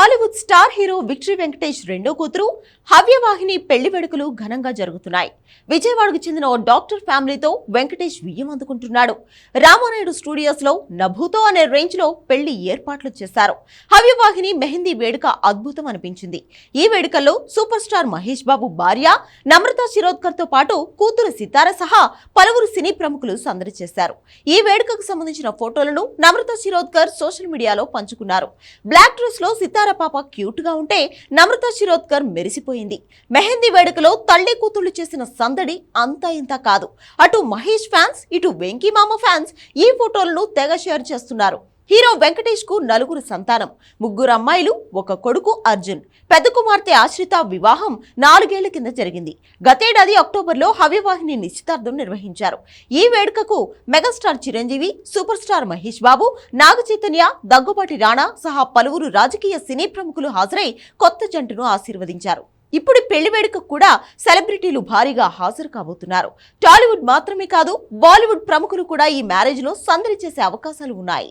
Tollywood star hero victory Venkatesh రెండో కూతురు హవ్యవాహిని పెళ్ళి వేడుకలు ఘనంగా జరుగుతున్నాయి. విజయవాడకు చెందిన ఓ డాక్టర్ ఫ్యామిలీతో వెంకటేష్ వియ్యం అందుకుంటున్నాడు. రామానాయుడు స్టూడియోస్లో నభూతో అనే రేంజ్లో పెళ్ళి ఏర్పాట్లు చేశారు. హవ్యవాహిని మెహందీ వేడుక అద్భుతం అనిపించింది. ఈ వేడుకల్లో సూపర్ స్టార్ మహేష్ బాబు భార్య నమ్రత శిరోద్కర్తో పాటు కూతురు సితార సహా పలువురు సినీ ప్రముఖులు సందడి చేశారు. ఈ వేడుకకు సంబంధించిన ఫోటోలను నమ్రత శిరోద్కర్ సోషల్ మీడియాలో పంచుకున్నారు. బ్లాక్ డ్రెస్లో సితార పాప క్యూట్గా ఉంటే నమ్రత శిరోద్కర్ మెరిసిపోయింది. మెహందీ వేడుకలో తల్లి కూతుళ్ళు చేసిన సందడి అంతా ఇంత కాదు. అటు మహేష్ ఫ్యాన్స్ ఇటు వెంకీ మామ ఫ్యాన్స్ ఈ ఫోటోలను తెగ షేర్ చేస్తున్నారు. హీరో వెంకటేష్కు నలుగురు సంతానం ముగ్గురు అమ్మాయిలు ఒక కొడుకు అర్జున్. పెద్ద కుమార్తె ఆశ్రిత వివాహం నాలుగేళ్ళ కింద జరిగింది. గతేడాది అక్టోబర్లో హవ్యవాహిని నిశ్చితార్థం నిర్వహించారు. ఈ వేడుకకు megastar Chiranjeevi super star Mahesh Babu Naga Chaitanya Daggubati Rana సహా పలువురు రాజకీయ సినీ ప్రముఖులు హాజరై కొత్త జంటను ఆశీర్వదించారు. ఇప్పుడు పెళ్ళి వేడుకకు కూడా సెలబ్రిటీలు భారీగా హాజరు కాబోతున్నారు. టాలీవుడ్ మాత్రమే కాదు బాలీవుడ్ ప్రముఖులు కూడా ఈ మ్యారేజ్లో సందడి చేసే అవకాశాలు ఉన్నాయి.